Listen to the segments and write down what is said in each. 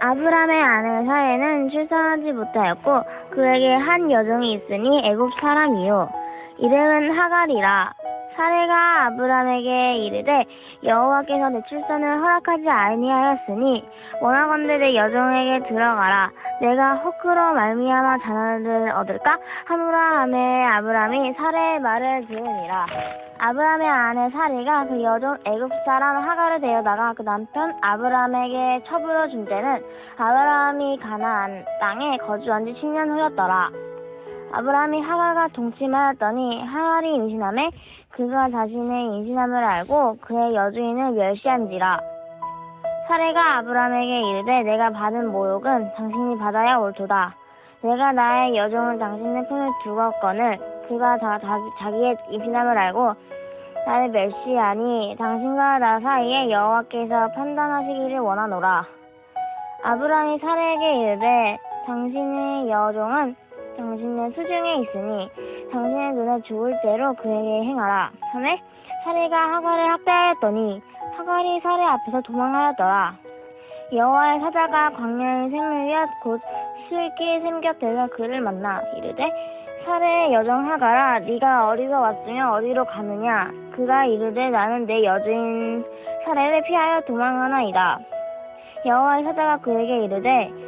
아브람의 아내 사례는 출산하지 못하였고 그에게 한 여종이 있으니 애굽 사람이요. 이름은 하갈이라 사례가 아브람에게 이르되 여호와께서 내 출산을 허락하지 아니하였으니 원하건대 내 여종에게 들어가라. 내가 헛으로 말미암아 자녀를 얻을까? 하노라 하매 아브람이 사례의 말을 들으니라. 아브람의 아내 사리가 그 여종 애굽 사람 하갈을 데려다가 그 남편 아브람에게 처부려 준 때는 아브람이 가나안 땅에 거주한 지 10년 후였더라. 아브람이 하갈과 동침하였더니 하갈이 임신함에 그가 자신의 임신함을 알고 그의 여주인을 멸시한지라. 사례가 아브람에게 이르되 내가 받은 모욕은 당신이 받아야 옳도다. 내가 나의 여종을 당신의 품에 두었거늘 그가 다, 다, 자기의 임신함을 알고 나를 멸시하니 당신과 나 사이에 여호와께서 판단하시기를 원하노라. 아브라함이 사례에게 이르되 당신의 여종은 당신의 수중에 있으니 당신의 눈에 좋을 대로 그에게 행하라. 하매 사례가 하갈을 학대하였더니 하갈이 사례 앞에서 도망하였더라. 여호와의 사자가 광야의 샘물이었 곧 술기 샘 곁에서 그를 만나 이르되 사례의 여종 하가라 네가 어디서 왔으며 어디로 가느냐 그가 이르되 나는 내 여주인 사례를 피하여 도망하나이다 여호와의 사자가 그에게 이르되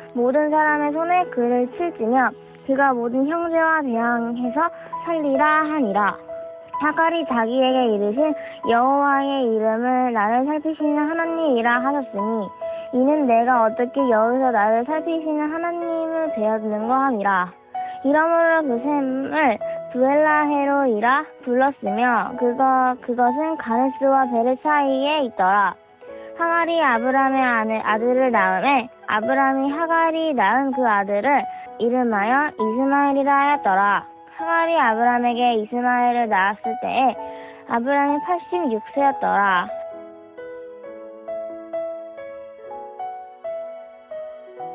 모든 사람의 손에 그를 칠지며 그가 모든 형제와 대항해서 살리라 하니라. 하갈이 자기에게 이르신 여호와의 이름을 나를 살피시는 하나님이라 하셨으니 이는 내가 어떻게 여기서 나를 살피시는 하나님을 배웠는가 함이라. 이러므로 그 샘을 부엘라헤로이라 불렀으며 그거 그것은 가네스와 베르 사이에 있더라. 하갈이 아내, 아들을 낳음에 아브람이 하갈이 낳은 그 아들을 이름하여 이스마엘이라 하였더라. 하갈이 아브람에게 이스마엘을 낳았을 때에 아브람이 86세였더라.